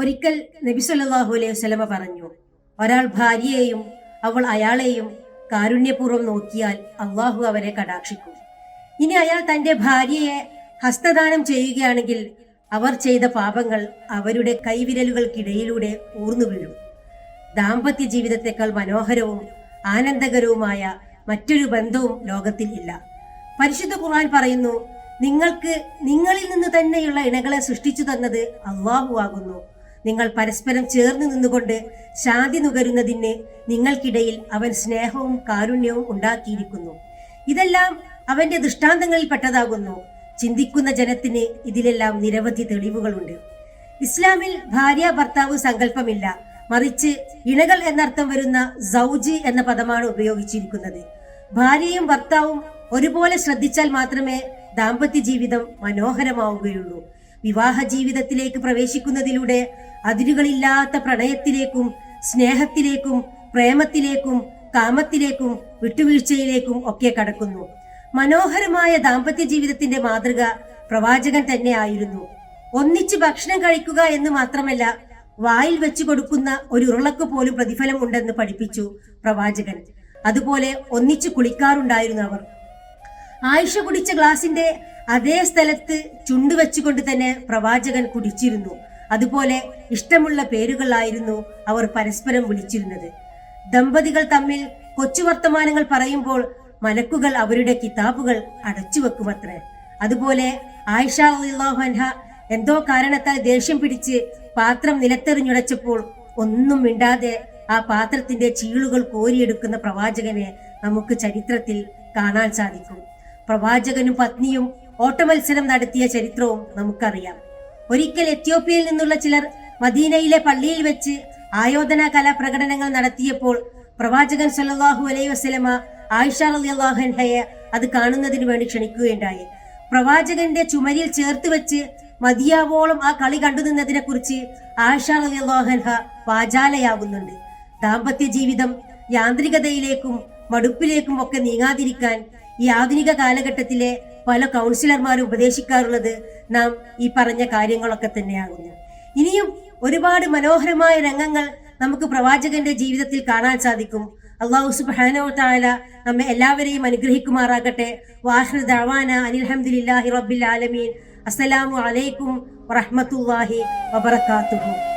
ഒരിക്കൽ നബി സല്ലല്ലാഹു അലൈഹി വസ്ലമ പറഞ്ഞു ഒരാൾ ഭാര്യയെയും അവൾ അയാളെയും കാരുണ്യപൂർവം നോക്കിയാൽ അള്ളാഹു അവരെ കടാക്ഷിക്കും. ഇനി അയാൾ തന്റെ ഭാര്യയെ ഹസ്തദാനം ചെയ്യുകയാണെങ്കിൽ അവർ ചെയ്ത പാപങ്ങൾ അവരുടെ കൈവിരലുകൾക്കിടയിലൂടെ ഊർന്നു വീഴും. ദാമ്പത്യ ജീവിതത്തെക്കാൾ മനോഹരവും ആനന്ദകരവുമായ മറ്റൊരു ബന്ധവും ലോകത്തിൽ ഇല്ല. പരിശുദ്ധ ഖുർആൻ പറയുന്നു നിങ്ങൾക്ക് നിങ്ങളിൽ നിന്ന് തന്നെയുള്ള ഇണകളെ സൃഷ്ടിച്ചു തന്നത് അള്ളാഹു ആകുന്നു. നിങ്ങൾ പരസ്പരം ചേർന്ന് നിന്നുകൊണ്ട് ശാന്തി നുകരുന്നതിന് നിങ്ങൾക്കിടയിൽ അവൻ സ്നേഹവും കാരുണ്യവും ഉണ്ടാക്കിയിരിക്കുന്നു. ഇതെല്ലാം അവന്റെ ദൃഷ്ടാന്തങ്ങളിൽ പെട്ടതാകുന്നു ചിന്തിക്കുന്ന ജനത്തിന് ഇതിലെല്ലാം നിരവധി തെളിവുകളുണ്ട്. ഇസ്ലാമിൽ ഭാര്യ ഭർത്താവ് സങ്കല്പമില്ല. മറിച്ച് ഇണകൾ എന്നർത്ഥം വരുന്ന സൗജ് എന്ന പദമാണ് ഉപയോഗിച്ചിരിക്കുന്നത്. ഭാര്യയും ഭർത്താവും ഒരുപോലെ ശ്രദ്ധിച്ചാൽ മാത്രമേ ദാമ്പത്യ ജീവിതം മനോഹരമാവുകയുള്ളൂ. വിവാഹ ജീവിതത്തിലേക്ക് പ്രവേശിക്കുന്നതിലൂടെ അതിരുകളില്ലാത്ത പ്രണയത്തിലേക്കും സ്നേഹത്തിലേക്കും പ്രേമത്തിലേക്കും കാമത്തിലേക്കും വിട്ടുവീഴ്ചയിലേക്കും ഒക്കെ കടക്കുന്നു. മനോഹരമായ ദാമ്പത്യ ജീവിതത്തിന്റെ മാതൃക പ്രവാചകൻ തന്നെ ആയിരുന്നു. ഒന്നിച്ച് ഭക്ഷണം കഴിക്കുക എന്ന് മാത്രമല്ല വായിൽ വെച്ചു കൊടുക്കുന്ന ഒരു ഉരുളക്ക് പോലും പ്രതിഫലം ഉണ്ടെന്ന് പഠിപ്പിച്ചു പ്രവാചകൻ. അതുപോലെ ഒന്നിച്ച് കുളിക്കാറുണ്ടായിരുന്നു അവർ. ആയിഷ കുടിച്ച ഗ്ലാസിന്റെ അതേ സ്ഥലത്ത് ചുണ്ടുവെച്ചുകൊണ്ട് തന്നെ പ്രവാചകൻ കുടിച്ചിരുന്നു. അതുപോലെ ഇഷ്ടമുള്ള പേരുകളായിരുന്നു അവർ പരസ്പരം വിളിച്ചിരുന്നത്. ദമ്പതികൾ തമ്മിൽ കൊച്ചു വർത്തമാനങ്ങൾ പറയുമ്പോൾ മലക്കുകൾ അവരുടെ കിതാബുകൾ അടച്ചു വെക്കുമത്രേ. അതുപോലെ ആയിഷ അൻഹ എന്തോ കാരണത്താൽ ദേഷ്യം പിടിച്ച് പാത്രം നിലത്തെറിഞ്ഞുടച്ചപ്പോൾ ഒന്നും മിണ്ടാതെ ആ പാത്രത്തിന്റെ ചീളുകൾ കോരിയെടുക്കുന്ന പ്രവാചകനെ നമുക്ക് ചരിത്രത്തിൽ കാണാൻ സാധിക്കും. പ്രവാചകനും പത്നിയും ഓട്ടമത്സരം നടത്തിയ ചരിത്രവും നമുക്കറിയാം. ഒരിക്കൽ എത്യോപ്യയിൽ നിന്നുള്ള ചിലർ മദീനയിലെ പള്ളിയിൽ വെച്ച് ആയോധന കലാപ്രകടനങ്ങൾ നടത്തിയപ്പോൾ പ്രവാചകൻ സല്ലാഹു അലൈഹി വസ്ലമ ആയിഷ റളിയല്ലാഹു അൻഹയെ അത് കാണുന്നതിന് വേണ്ടി ക്ഷണിക്കുകയുണ്ടായി. പ്രവാചകന്റെ ചുമരിൽ ചേർത്ത് വെച്ച് മതിയാവോളം ആ കളി കണ്ടു നിന്നതിനെ കുറിച്ച് ആയിഷ അൻഹ വാചാലയാകുന്നുണ്ട് ദാമ്പത്യ ജീവിതം യാന്ത്രികതയിലേക്കും മടുപ്പിലേക്കും ഒക്കെ നീങ്ങാതിരിക്കാൻ ഈ ആധുനിക കാലഘട്ടത്തിലെ പല കൗൺസിലർമാരും ഉപദേശിക്കാറുള്ളത് നാം ഈ പറഞ്ഞ കാര്യങ്ങളൊക്കെ തന്നെയാകുന്നു. ഇനിയും ഒരുപാട് മനോഹരമായ രംഗങ്ങൾ നമുക്ക് പ്രവാചകന്റെ ജീവിതത്തിൽ കാണാൻ സാധിക്കും. അള്ളാഹു സുബാനോ താല നമ്മെ എല്ലാവരെയും അനുഗ്രഹിക്കുമാറാകട്ടെ. വാഹിർ ദഅവാന അനിൽഹമ്മദില്ലാഹി റബ്ബിൽ ആലമീൻ. അസ്സലാമു അലൈക്കും വറഹ്മത്തുള്ളാഹി വബറകാതുഹു.